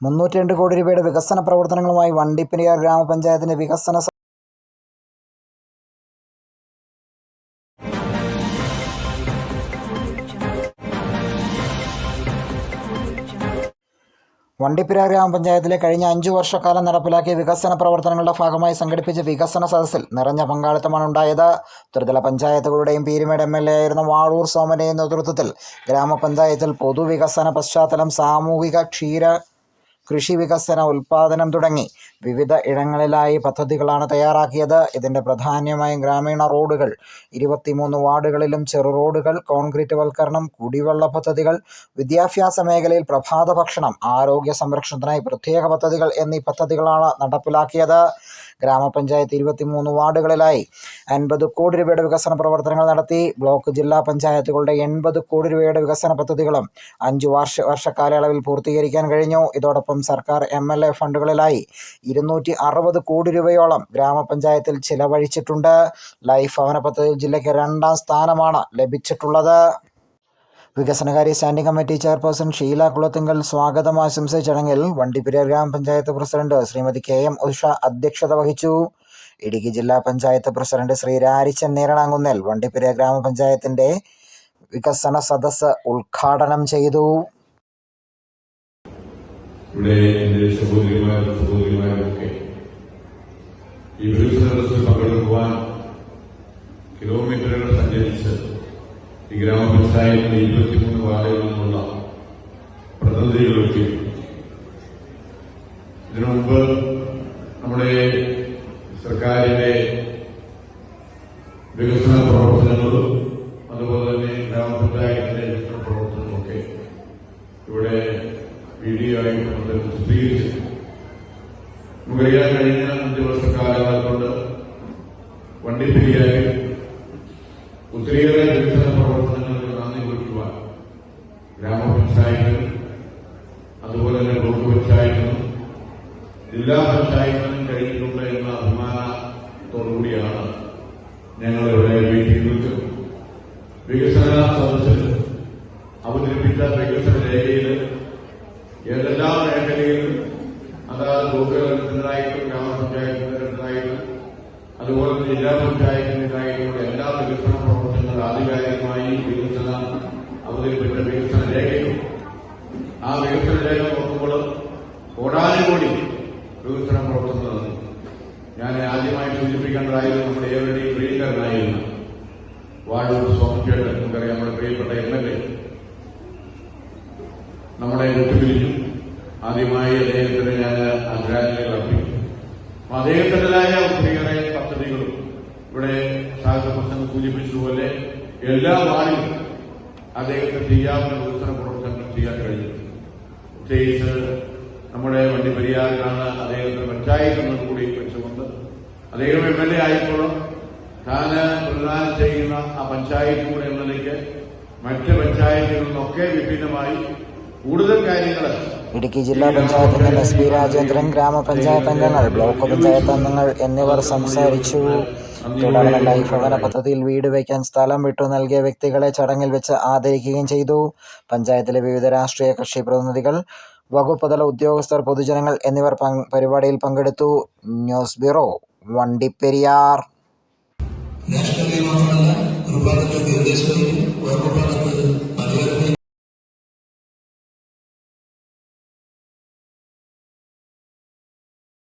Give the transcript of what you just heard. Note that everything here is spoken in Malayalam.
മുന്നൂറ്റി രണ്ട് കോടി രൂപയുടെ വികസന പ്രവർത്തനങ്ങളുമായി വണ്ടിപ്പെരിയാർ ഗ്രാമപഞ്ചായത്തിന്റെ വികസന വണ്ടിപ്പെരിയാർ ഗ്രാമപഞ്ചായത്തിലെ കഴിഞ്ഞ അഞ്ചു വർഷക്കാലം നടപ്പിലാക്കിയ വികസന പ്രവർത്തനങ്ങളുടെ ഭാഗമായി സംഘടിപ്പിച്ച വികസന സദസ്സിൽ നിറഞ്ഞ പങ്കാളിത്തമാണ് ഉണ്ടായത്. ത്രിതല പഞ്ചായത്തുകളുടെയും പീരുമേട് എം എൽ എ ആയിരുന്ന വാഴൂർ സോമനെയും നേതൃത്വത്തിൽ ഗ്രാമപഞ്ചായത്തിൽ പൊതുവികസന പശ്ചാത്തലം സാമൂഹിക ക്ഷീര കൃഷി വികസന ഉൽപാദനം തുടങ്ങി. വിവിധ ഇടങ്ങളിലായി പദ്ധതികളാണ് തയ്യാറാക്കിയത്. ഇതിന്റെ പ്രധാനമായും ഗ്രാമീണ റോഡുകൾ ഇരുപത്തിമൂന്ന് വാർഡുകളിലും ചെറു റോഡുകൾ കോൺക്രീറ്റ് വൽക്കരണം കുടിവെള്ള പദ്ധതികൾ വിദ്യാഭ്യാസ മേഖലയിൽ പ്രഭാത ഭക്ഷണം ആരോഗ്യ സംരക്ഷണത്തിനായി പ്രത്യേക പദ്ധതികൾ എന്നീ പദ്ധതികളാണ് നടപ്പിലാക്കിയത്. ഗ്രാമപഞ്ചായത്ത് ഇരുപത്തിമൂന്ന് വാർഡുകളിലായി. അൻപത് കോടി രൂപയുടെ വികസന പ്രവർത്തനങ്ങൾ നടത്തി. ബ്ലോക്ക് ജില്ലാ പഞ്ചായത്തുകളുടെ എൺപത് കോടി രൂപയുടെ വികസന പദ്ധതികളും അഞ്ചു വർഷ വർഷക്കാലയളവിൽ പൂർത്തീകരിക്കാൻ കഴിഞ്ഞു. ഇതോടൊപ്പം സർക്കാർ എം എൽ എ ഫണ്ടുകളിലായി ഇരുന്നൂറ്റി അറുപത് കോടി രൂപയോളം ഗ്രാമപഞ്ചായത്തിൽ ചിലവഴിച്ചിട്ടുണ്ട്. ലൈഫ് ഭവന പദ്ധതിയിൽ ജില്ലയ്ക്ക് രണ്ടാം സ്ഥാനമാണ് ലഭിച്ചിട്ടുള്ളത്. വികസനകാര്യ standing committee chairperson Sheela Kulathinkal സ്വാഗതം ആശംസിച്ച ചടങ്ങിൽ വണ്ടിപ്പെരിയാർ ഗ്രാമപഞ്ചായത്ത് president Shrimati K M Usha അധ്യക്ഷത വഹിച്ചു. ഇടുക്കി ജില്ലാ പഞ്ചായത്ത് പ്രസിഡന്റ് ശ്രീ രാരിച്ചൻ നേരണാങ്കുന്നൽ വണ്ടിപ്പെരിയാർ ഗ്രാമപഞ്ചായത്തിന്റെ വികസന സദസ്സ് ഉദ്ഘാടനം ചെയ്തു. ഇവിടെ ഈ വികസനത്തിൽ പങ്കെടുക്കുവാൻ കിലോമീറ്ററുകൾ സഞ്ചരിച്ച് ഈ ഗ്രാമപഞ്ചായത്തിലെ ഇരുപത്തിമൂന്ന് വാർഡുകളിൽ നിന്നുള്ള പ്രതിനിധികളൊക്കെ ഇതിനു മുമ്പ് നമ്മുടെ സർക്കാരിന്റെ വികസന പ്രവർത്തനങ്ങളും അതുപോലെ തന്നെ ഗ്രാമപഞ്ചായത്തിന്റെ വികസന പ്രവർത്തനങ്ങളൊക്കെ ഇവിടെ വീഡിയോ നമ്മൾ ചിത്രീകരിച്ചു നമുക്കറിയാൻ കഴിഞ്ഞ അഞ്ച് വർഷക്കാലങ്ങൾ കൊണ്ട് വണ്ടിപ്പെരിയായി ഒത്തിരിയേറെ വികസന പ്രവർത്തനങ്ങൾക്ക് നന്ദി കുറിക്കുവാൻ ഗ്രാമപഞ്ചായത്ത് അതുപോലെ തന്നെ ബ്ലോക്ക് പഞ്ചായത്തിനും ജില്ലാ പഞ്ചായത്തിനും കഴിഞ്ഞിട്ടുണ്ട് എന്ന അഭിമാനത്തോടുകൂടിയാണ് ഞങ്ങളിവിടെ വീട്ടിൽ വിളിച്ചത് വികസന സദസ്സിൽ അവതരിപ്പിച്ച വികസന രേഖയിൽ ഏതെല്ലാ മേഖലയിലും അതാത് ബ്ലോക്ക് തലത്തിലായിട്ടും ഗ്രാമപഞ്ചായത്ത് അതുപോലെ ജില്ലാ എല്ലാ പ്രവർത്തനങ്ങളും ആധികാരികമായി വികസന അവതരിപ്പിച്ച വികസന രേഖയും ആ വികസന രേഖ നോക്കുമ്പോൾ കോടാനുകോടി വികസന പ്രവർത്തനം നടന്നു. ഞാൻ ആദ്യമായി സൂചിപ്പിക്കേണ്ടതായിരുന്നു നമ്മുടെ ഏവരുടെയും പ്രിയങ്കരനായിരുന്നു വാഴൂർ സോമച്ചേട്ടൻ നമുക്കറിയാം നമ്മുടെ പ്രിയപ്പെട്ട എം എൽ എ. നമ്മളെ വിട്ടുപിരിഞ്ഞു. ആദ്യമായി അദ്ദേഹത്തിന് ഞാൻ ആദരാഞ്ജലികൾ അർപ്പിക്കും അപ്പൊ അദ്ദേഹത്തിന്റെതായ ഒത്തിരിയേറെ പദ്ധതികളും ഇവിടെ സാഹിത്യ പ്രസംഗം സൂചിപ്പിച്ചതുപോലെ എല്ലാ വാർഡിലും അദ്ദേഹത്തിന് ചെയ്യാവുന്ന വികസന പ്രവർത്തനങ്ങൾ ചെയ്യാൻ കഴിഞ്ഞു. പ്രത്യേകിച്ച് നമ്മുടെ വണ്ടി വണ്ടിപ്പെരിയാറിലാണ് അദ്ദേഹത്തിന് പഞ്ചായത്ത് എന്നത് കൂടി വെച്ചുകൊണ്ട് അദ്ദേഹം എം എൽ എ ആയപ്പോഴും താന് പ്രദാനം ചെയ്യുന്ന ആ പഞ്ചായത്ത് കൂടെ എന്ന നിലയ്ക്ക് മറ്റ് പഞ്ചായത്തുകളിൽ നിന്നൊക്കെ വിഭിന്നമായി കൂടുതൽ കാര്യങ്ങൾ ഇടുക്കി ജില്ലാ പഞ്ചായത്ത് അംഗം എസ് പി രാജേന്ദ്രൻ ഗ്രാമപഞ്ചായത്ത് അംഗങ്ങൾ ബ്ലോക്ക് പഞ്ചായത്ത് അംഗങ്ങൾ എന്നിവർ സംസാരിച്ചു. തുടർന്ന് ലൈഫ് ഭവന പദ്ധതിയിൽ വീട് വയ്ക്കാൻ സ്ഥലം വിട്ടു നൽകിയ വ്യക്തികളെ ചടങ്ങിൽ വെച്ച് ആദരിക്കുകയും ചെയ്തു. പഞ്ചായത്തിലെ വിവിധ രാഷ്ട്രീയ കക്ഷി പ്രതിനിധികൾ വകുപ്പുതല ഉദ്യോഗസ്ഥർ പൊതുജനങ്ങൾ എന്നിവർ പരിപാടിയിൽ പങ്കെടുത്തു. News bureau Vandiperiyar. നാഷണൽ മാത്രമല്ല ഒരു ഭാഗത്ത് നിർദ്ദേശവും വേറൊരു ഭാഗത്ത്